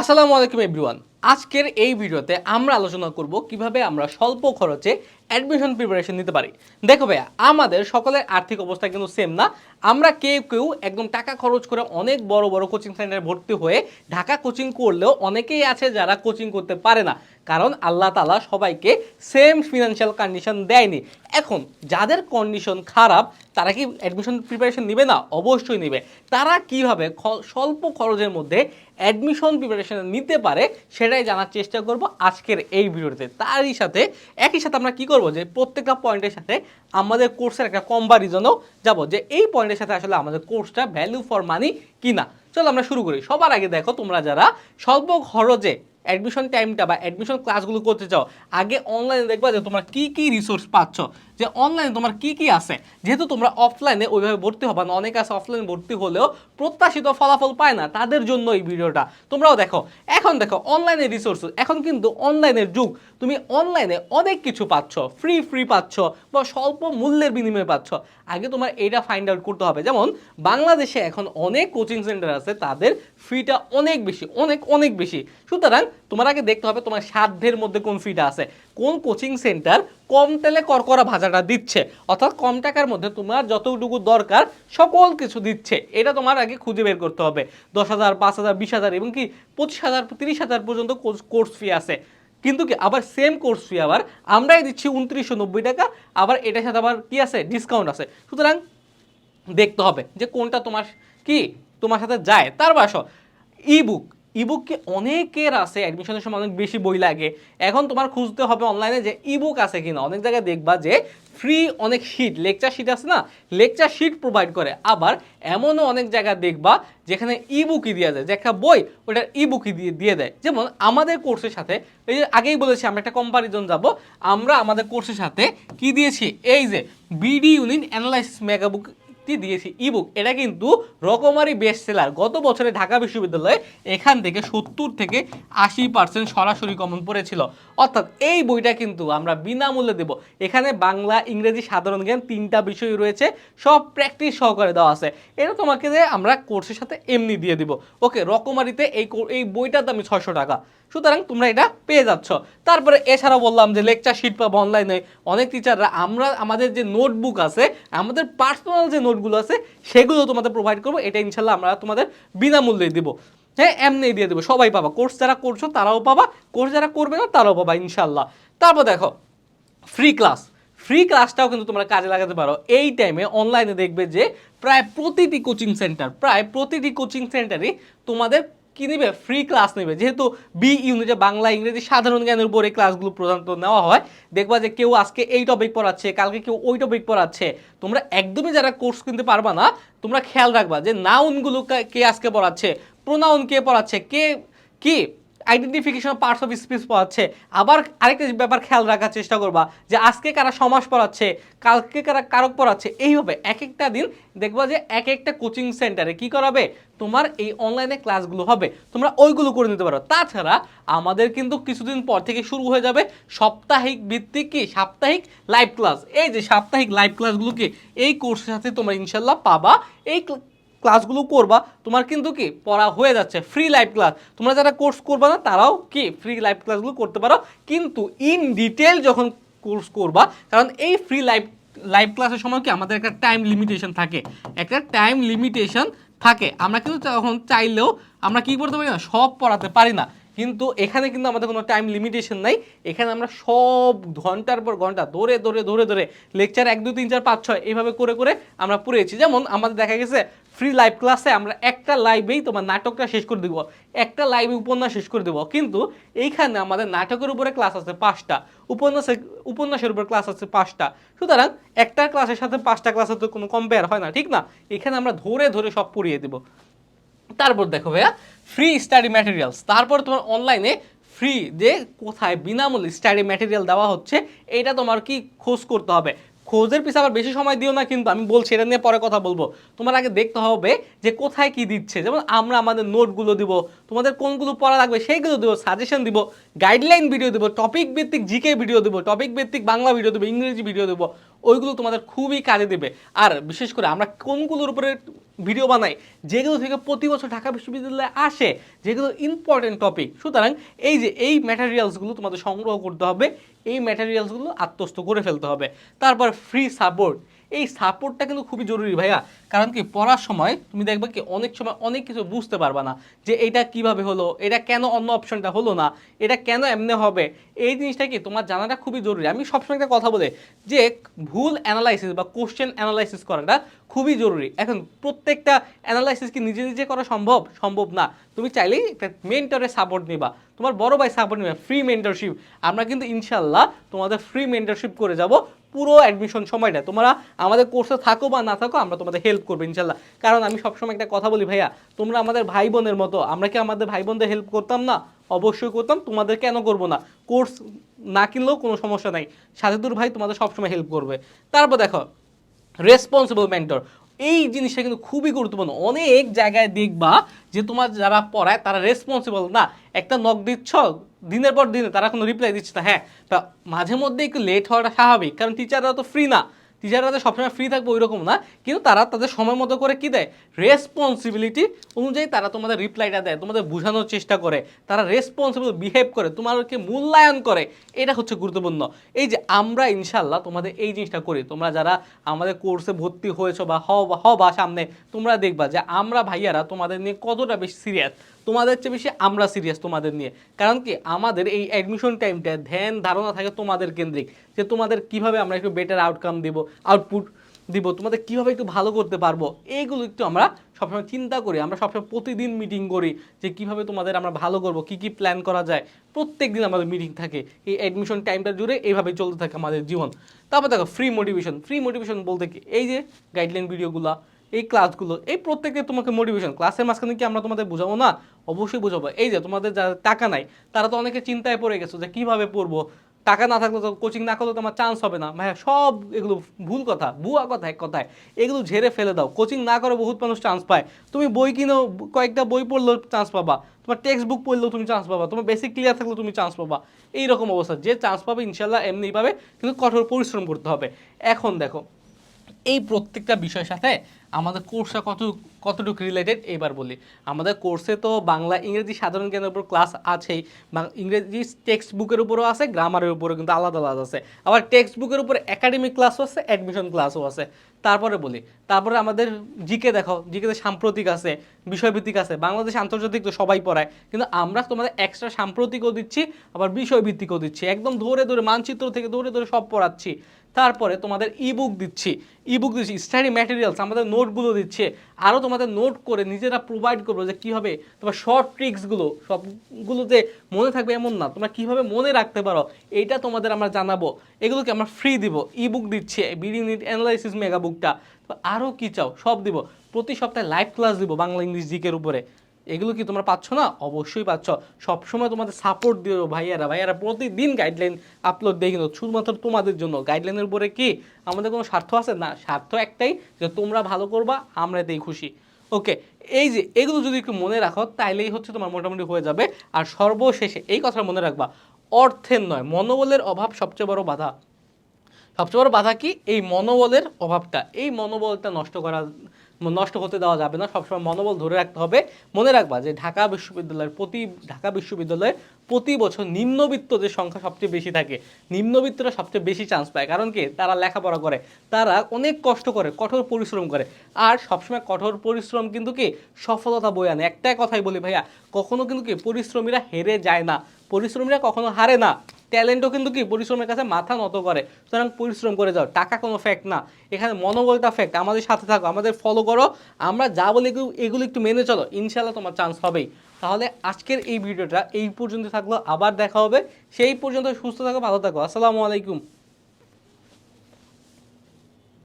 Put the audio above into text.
আসসালামু আলাইকুম এভরিওয়ান। আজকের এই ভিডিওতে আমরা আলোচনা করব কীভাবে আমরা স্বল্প খরচে অ্যাডমিশন প্রিপারেশন নিতে পারি। দেখো ভাইয়া, আমাদের সকলের আর্থিক অবস্থা কিন্তু সেম না। আমরা কেউ কেউ একদম টাকা খরচ করে অনেক বড় বড় কোচিং সেন্টারে ভর্তি হয়ে ঢাকা কোচিং করলেও অনেকেই আছে যারা কোচিং করতে পারে না। কারণ আল্লাহ তালা সবাইকে সেম ফিনান্সিয়াল কন্ডিশন দেয়নি। এখন যাদের কন্ডিশন খারাপ, তারা কি অ্যাডমিশন প্রিপারেশন নেবে না? অবশ্যই নেবে। তারা কীভাবে স্বল্প খরচের মধ্যে অ্যাডমিশন প্রিপারেশন নিতে পারে সেটাই জানার চেষ্টা করব আজকের এই ভিডিওতে। তারই সাথে, একই সাথে আমরা কি করব যে প্রত্যেকটা পয়েন্টের সাথে আমাদের কোর্সের একটা কম্পারিজনও যাব যে এই পয়েন্টের সাথে আসলে আমাদের কোর্সটা ভ্যালু ফর মানি কিনা। চলো আমরা শুরু করি। সবার আগে দেখো তোমরা যারা স্বল্প খরচে অ্যাডমিশন টাইমটা বা অ্যাডমিশন ক্লাসগুলো করতে চাও, আগে অনলাইনে দেখবা যে তোমরা কী কী রিসোর্স পাচ্ছ। যে অনলাইনে তোমার কি কি আছে? যেহেতু তোমরা অফলাইনে ওইভাবে ভর্তি হবা না, অনেক আছে অফলাইনে ভর্তি হলেও প্রত্যাশিত ফলাফল পায় না তাদের জন্য এই ভিডিওটা তোমরাও দেখো, এখন দেখো অনলাইনে রিসোর্স এখন কিন্তু অনলাইনের যুগ। তুমি অনলাইনে অনেক কিছু পাচ্ছ ফ্রি ফ্রি পাচ্ছ বা স্বল্প মূল্যের বিনিময়ে পাচ্ছ। আগে তোমার এটা ফাইন্ড আউট করতে হবে। যেমন বাংলাদেশে এখন অনেক কোচিং সেন্টার আছে, তাদের ফিটা অনেক বেশি, অনেক অনেক বেশি। সুতরাং তোমার আগে দেখতে হবে তোমার সাধ্যের মধ্যে কোন ফিটা আছে। কোন কোচিং সেন্টার কম তেলে করকরা ভাজাটা দিচ্ছে। অর্থাৎ কম টাকার মধ্যে তোমার যতটুকু দরকার সকল কিছু দিচ্ছে। এটা তোমার আগে খুঁজে বের করতে হবে। দশ হাজার, পাঁচ হাজার, বিশ হাজার এবং কি পঁচিশ হাজার, তিরিশ হাজার পর্যন্ত কোর্স ফি আছে। কিন্তু কি আবার সেম কোর্স ফি আবার আমরাই দিচ্ছি উনত্রিশশো নব্বই টাকা, আবার এটার সাথে আবার কি আছে? ডিসকাউন্ট আছে। সুতরাং দেখতে হবে যে কোনটা তোমার কি তোমার সাথে যায়। তারপর আসো ইবুক ইবুক কি অনেকের আছে অ্যাডমিশনের সময় অনেক বেশি বই লাগে। এখন তোমার খুঁজতে হবে অনলাইনে যে ইবুক আছে কিনা। অনেক জায়গায় দেখবা যে ফ্রি অনেক শিট লেকচার শিট আছে না? লেকচার শিট প্রোভাইড করে। আবার এমনও অনেক জায়গা দেখবা যেখানে ইবুকই দিয়ে দেয় যে একটা বই ওটা ইবুকই দিয়ে দিয়ে দেয়। যেমন আমাদের কোর্সের সাথে, এই যে আগেই বলেছি, আমরা একটা কম্পারিজন যাব। আমরা আমাদের কোর্সের সাথে কি দিয়েছি? এই যে বিডি ইউনিট অ্যানালাইসিস মেগাবুক টি দিয়েছি। ইবুক এটা কিন্তু রকমারি বেস্ট সেলার গত বছরে ঢাকা বিশ্ববিদ্যালয়ে এখান থেকে সত্তর থেকে আশি পার্সেন্ট সরাসরি কমন পড়েছিল। অর্থাৎ এই বইটা কিন্তু আমরা বিনামূল্যে দেব। এখানে বাংলা, ইংরেজি, সাধারণ জ্ঞান তিনটা বিষয় রয়েছে, সব প্র্যাকটিস সহকারে দেওয়া আছে। এটা তোমাকে যে আমরা কোর্সের সাথে এমনি দিয়ে দিব। ওকে রকমারিতে এই এই বইটার দামি ছশো টাকা। সুতরাং তোমরা এটা পেয়ে যাচ্ছ। তারপরে এছাড়াও বললাম যে লেকচার শিট পাবো অনলাইনে অনেক টিচাররা আমরা, আমাদের যে নোটবুক আছে, আমাদের পার্সোনাল যে নোটগুলো আছে, সেগুলো তোমাদের প্রোভাইড করব। এটা ইনশাল্লাহ আমরা তোমাদের বিনামূল্যে দিব। হ্যাঁ এমনি দিয়ে দেবো। সবাই পাবা। কোর্স যারা করছ, তারাও পাবা। কোর্স যারা করবে না, তারাও পাবা ইনশাল্লাহ। তারপর দেখো ফ্রি ক্লাস ফ্রি ক্লাসটাও কিন্তু তোমরা কাজে লাগাতে পারো। এই টাইমে অনলাইনে দেখবে যে, প্রায় প্রতিটি কোচিং সেন্টার প্রায় প্রতিটি কোচিং সেন্টারই তোমাদের কি নেবে? ফ্রি ক্লাস নেবে। যেহেতু বি ইউনিটে বাংলা, ইংরেজি সাধারণ জ্ঞানের উপর এই ক্লাসগুলো প্রধানত নেওয়া হয়, দেখবা যে কেউ আজকে এই টপিক পড়াচ্ছে, কালকে কেউ ওই টপিক পড়াচ্ছে, তোমরা একদমই যারা কোর্স কিনতে পারবা না, তোমরা খেয়াল রাখবা যে নাউনগুলো কে আজকে পড়াচ্ছে প্রোনাউন কে পড়াচ্ছে, কে, কি আইডেন্টিফিকেশন পার্টস অফ স্পিচ পড়াচ্ছে। আবার আরেকটা ব্যাপার খেয়াল রাখার চেষ্টা করবা যে আজকে কারা সমাস পড়াচ্ছে, কালকে কারা কারক পড়াচ্ছে, এইভাবে এক একটা দিন দেখবা যে এক একটা কোচিং সেন্টারে কি করাবে? তোমার এই অনলাইনে ক্লাসগুলো হবে। তোমরা ওইগুলো করে নিতে পারো। তাছাড়া আমাদের কিন্তু কিছুদিন পর থেকে শুরু হয়ে যাবে সাপ্তাহিক ভিত্তিক কি? সাপ্তাহিক লাইভ ক্লাস এই যে সাপ্তাহিক লাইভ ক্লাসগুলোকে এই কোর্সের সাথে তোমরা ইনশাল্লাহ পাবা। এই ক্লাসগুলো করবা, তোমার কিন্তু কি পড়া হয়ে যাচ্ছে ফ্রি লাইভ ক্লাস তোমরা যারা কোর্স করবা না, তারাও কি ফ্রি লাইভ ক্লাসগুলো করতে পারো। কিন্তু ইন ডিটেল যখন কোর্স করবা, কারণ এই ফ্রি লাইভ লাইভ ক্লাসের সময় কি আমাদের একটা টাইম লিমিটেশন থাকে। একটা টাইম লিমিটেশন থাকে। আমরা কিন্তু তখন চাইলেও আমরা কি করতে পারি না, সব পড়াতে পারি না। কিন্তু এখানে কিন্তু আমাদের কোনো টাইম লিমিটেশন নাই। এখানে আমরা সব ঘণ্টার পর ঘণ্টা ধরে ধরে ধরে ধরে লেকচার এক, দুই, তিন, চার, পাঁচ, ছয়, এইভাবে করে করে আমরা পড়েছি। যেমন আমাদের দেখা গেছে ফ্রি লাইভ ক্লাসে আমরা একটা লাইভেই তোমার নাটকটা শেষ করে দিব। একটা লাইভে উপন্যাস শেষ করে দেবো। কিন্তু এইখানে আমাদের নাটকের উপরে ক্লাস আছে পাঁচটা, উপন্যাসের উপন্যাসের উপরে ক্লাস আছে পাঁচটা। সুতরাং একটা ক্লাসের সাথে পাঁচটা ক্লাসের তো কোনো কম্পেয়ার হয় না, ঠিক না? এখানে আমরা ধরে ধরে সব পড়িয়ে দেবো। তারপর দেখো ভাইয়া ফ্রি স্টাডি ম্যাটেরিয়ালস তারপর তোমার অনলাইনে ফ্রি যে কোথায় বিনামূল্যে স্টাডি ম্যাটেরিয়াল দেওয়া হচ্ছে এটা তোমার কি খোঁজ করতে হবে? খোঁজের পিছে আবার বেশি সময় দিও না কিন্তু আমি বলছি, এটা নিয়ে পরে কথা বলব। তোমার আগে দেখতে হবে যে কোথায় কি দিচ্ছে। যেমন আমরা আমাদের নোটগুলো দিব, তোমাদের কোনগুলো পড়া লাগবে সেইগুলো দেবো সাজেশন দিব গাইডলাইন ভিডিও দেবো টপিক ভিত্তিক জিকে ভিডিও দেবো টপিক ভিত্তিক বাংলা ভিডিও দেবো, ইংরেজি ভিডিও দেবো। ওইগুলো তোমাদের খুবই কাজে দেবে। আর বিশেষ করে আমরা কোনগুলোর উপরে ভিডিও বানাই, যেগুলো থেকে প্রতি বছর ঢাকা বিশ্ববিদ্যালয়ে আসে, যেগুলো ইম্পর্টেন্ট টপিক সুতরাং এই যে এই ম্যাটেরিয়ালসগুলো তোমাদের সংগ্রহ করতে হবে, এই ম্যাটেরিয়ালসগুলো আত্মস্থ করে ফেলতে হবে। তারপর ফ্রি সাপোর্ট এই সাপোর্টটা কিন্তু খুবই জরুরি ভাইয়া। কারণ কি, পড়ার সময় তুমি দেখবে কি, অনেক সময় অনেক কিছু বুঝতে পারবে না যে এটা কীভাবে হলো, এটা কেন অন্য অপশনটা হলো না, এটা কেন এমনি হবে। এই জিনিসটা কি, তোমার জানাটা খুবই জরুরি। আমি সবসময় একটা কথা বলে যে, ভুল অ্যানালাইসিস বা কোশ্চেন অ্যানালাইসিস করাটা খুবই জরুরি। এখন প্রত্যেকটা অ্যানালাইসিস কি নিজে নিজে করা সম্ভব? সম্ভব না। তুমি চাইলেই একটা মেন্টরের সাপোর্ট নিবা। তোমার বড় ভাই সাপোর্ট নিবা ফ্রি মেন্টরশিপ আমরা কিন্তু ইনশাল্লাহ তোমাদের ফ্রি মেন্টরশিপ করে যাব। পুরো অ্যাডমিশন সময়টা। তোমরা আমাদের কোর্সে থাকো বা না থাকো, আমরা তোমাদের হেল্প করব, ইনশাল্লাহ। কারণ আমি সবসময় একটা কথা বলি, ভাইয়া, তোমরা আমাদের ভাই বোনের মতো, আমরা কি আমাদের ভাই বোনদের হেল্প করতাম না? অবশ্যই করতাম, তোমাদের কেন করব না? কোর্স না কিনলেও কোনো সমস্যা নাই। সাজেদুর ভাই তোমাদের সবসময় হেল্প করবে। তারপর দেখো রেসপন্সিবল মেন্টর এই জিনিসটা কিন্তু খুবই গুরুত্বপূর্ণ। অনেক জায়গায় দেখবা যে তোমার যারা পড়ায় তারা রেসপন্সিবল না। একটা নক দিচ্ছ, দিনের পর দিনে তারা কোনো রিপ্লাই দিচ্ছে না। হ্যাঁ তা মাঝে মধ্যে একটু লেট হওয়াটা স্বাভাবিক, কারণ টিচাররা তো ফ্রি না। টিচাররা তো সবসময় ফ্রি থাকবে ওই রকম না, কিন্তু তারা তাদের সময় মতো করে কি দেয়? রেসপন্সিবিলিটি অনুযায়ী তারা তোমাদের রিপ্লাইটা দেয়, তোমাদের বোঝানোর চেষ্টা করে, তারা রেসপন্সিবল বিহেভ করে, তোমাদেরকে মূল্যায়ন করে, এটা হচ্ছে গুরুত্বপূর্ণ। এই যে আমরা ইনশাল্লাহ তোমাদের এই জিনিসটা করি, তোমরা যারা আমাদের কোর্সে ভর্তি হয়েছো বা হও বা সামনে, তোমরা দেখবা যে আমরা ভাইয়ারা তোমাদের নিয়ে কতটা বেশি সিরিয়াস তোমাদের চেয়ে বেশি আমরা সিরিয়াস তোমাদের নিয়ে। কারণ কি? আমাদের এই অ্যাডমিশন টাইমটা ধ্যান ধারণা থাকে তোমাদের কেন্দ্রিক। যে তোমাদের কীভাবে আমরা একটু বেটার আউটকাম দিব আউটপুট দিব, তোমাদের কীভাবে একটু ভালো করতে পারব, এইগুলো একটু আমরা সবসময় চিন্তা করি। আমরা সবসময় প্রতিদিন মিটিং করি যে কীভাবে তোমাদের আমরা ভালো করব, কি কি প্ল্যান করা যায়। প্রত্যেক দিন আমাদের মিটিং থাকে। এই অ্যাডমিশন টাইমটা জুড়ে এইভাবে চলতে থাকে আমাদের জীবন। তারপর দেখো ফ্রি মোটিভেশন ফ্রি মোটিভেশন বলতে কি? এই যে গাইডলাইন ভিডিওগুলো এই ক্লাসগুলো এই প্রত্যেকে তোমাকে মোটিভেশন ক্লাসের মাঝখানে কি আমরা তোমাদের বোঝাবো না? অবশ্যই বোঝাবো। এই যে তোমাদের যারা টাকা নাই, তারা তো অনেকে চিন্তায় পড়ে গেছো যে কীভাবে পড়ব? টাকা না থাকলে তো কোচিং না করলে তো আমার চান্স হবে না। ভাইয়া, সব এগুলো ভুল কথা, ভুয়া কথা এক কথায়। এগুলো ঝেড়ে ফেলে দাও। কোচিং না করে বহুত মানুষ চান্স পায়। তুমি বই কিনেও, কয়েকটা বই পড়লেও চান্স পাবা। তোমার টেক্সট বুক পড়লেও তুমি চান্স পাবা। তোমার বেসিক ক্লিয়ার থাকলেও তুমি চান্স পাবা। এই রকম অবস্থা। যে চান্স পাবে ইনশাল্লাহ এমনি পাবে, কিন্তু কঠোর পরিশ্রম করতে হবে। এখন দেখো, এই প্রত্যেকটা বিষয়ের সাথে আমাদের কোর্সটা কত, কতটুকু রিলেটেড এবার বলি। আমাদের কোর্সে তো বাংলা, ইংরেজি সাধারণ জ্ঞানের উপর ক্লাস আছেই। ইংরেজি টেক্সট বুকের উপরও আছে গ্রামারের উপরও কিন্তু আলাদা আলাদা আছে। আবার টেক্সট বুকের উপর একাডেমিক ক্লাসও আছে অ্যাডমিশন ক্লাসও আছে। তারপরে বলি, তারপরে আমাদের জিকে দেখো জিকেতে সাম্প্রতিক আছে, বিষয়ভিত্তিক আছে। বাংলাদেশ আন্তর্জাতিক তো সবাই পড়ায়। কিন্তু আমরা তোমাদের এক্সট্রা সাম্প্রতিকও দিচ্ছি, আবার বিষয়ভিত্তিকও দিচ্ছি। একদম ধরে ধরে মানচিত্র থেকে ধরে ধরে সব পড়াচ্ছি। তারপরে তোমাদের ইবুক দিচ্ছি। ইবুক দিচ্ছি স্টাডি ম্যাটেরিয়ালস আমাদের নোটগুলো দিচ্ছে আরও তোমাদের নোট করে নিজেরা প্রোভাইড করব যে কীভাবে তোমার শর্ট ট্রিক্সগুলো সবগুলো যে মনে থাকবে এমন না, তোমরা কীভাবে মনে রাখতে পারো, এইটা তোমাদের আমরা জানাব। এগুলোকে আমরা ফ্রি দিব ই বুক দিচ্ছে বিডি নিট অ্যানালাইসিস মেগা বুকটা আরও কী চাও, সব দিব। প্রতি সপ্তাহে লাইভ ক্লাস দিব বাংলা ইংলিশ জিকের উপরে। এগুলো কি তোমরা পাচ্ছ না? অবশ্যই পাচ্ছ। সবসময় তোমাদের সাপোর্ট দিও ভাইয়ারা। ভাইয়ারা প্রতিদিন গাইডলাইন আপলোড দিয়ে কিন্তু শুধুমাত্র তোমাদের জন্য। গাইডলাইনের উপরে কি আমাদের কোনো স্বার্থ আছে? না, স্বার্থ একটাই যে তোমরা ভালো করবা, আমরা এতেই খুশি। ওকে এই যে এগুলো যদি একটু মনে রাখো, তাইলেই হচ্ছে তোমার মোটামুটি হয়ে যাবে। আর সর্বশেষে এই কথা মনে রাখবা, অর্থের নয়, মনোবলের অভাব সবচেয়ে বড় বাধা। সবচেয়ে বড় বাধা কি? এই মনোবলের অভাবটা, এই মনোবলটা নষ্ট করা নষ্ট হতে দেওয়া যাবে না। সবসময় মনোবল ধরে রাখতে হবে। মনে রাখবা যে ঢাকা বিশ্ববিদ্যালয়ের প্রতি, ঢাকা বিশ্ববিদ্যালয়ে প্রতি বছর নিম্নবিত্তদের সংখ্যা সবচেয়ে বেশি থাকে। নিম্নবিত্তরা সবচেয়ে বেশি চান্স পায়। কারণ কি? তারা লেখাপড়া করে। তারা অনেক কষ্ট করে, কঠোর পরিশ্রম করে। আর সবসময় কঠোর পরিশ্রম কিন্তু কি? সফলতা বয়ে আনে। একটাই কথাই বলি ভাইয়া, কখনো কিন্তু কি? পরিশ্রমীরা হেরে যায় না। পরিশ্রমীরা কখনো হারে না। ট্যালেন্টও কিন্তু কি পরিশ্রমের কাছে মাথা নত করে। সুতরাং পরিশ্রম করে যাও, টাকা কোনো ফ্যাক্ট না। এখানে মনোবলটা ফ্যাক্ট আমাদের সাথে থাকো, আমাদের ফলো করো। আমরা যা বলি এগুলো- একটু মেনে চলো ইনশাল্লাহ তোমার চান্স হবেই। তাহলে আজকের এই ভিডিওটা এই পর্যন্ত থাকল, আবার দেখা হবে। সেই পর্যন্ত সুস্থ থাকো, ভালো থাকো। আসসালামু আলাইকুম।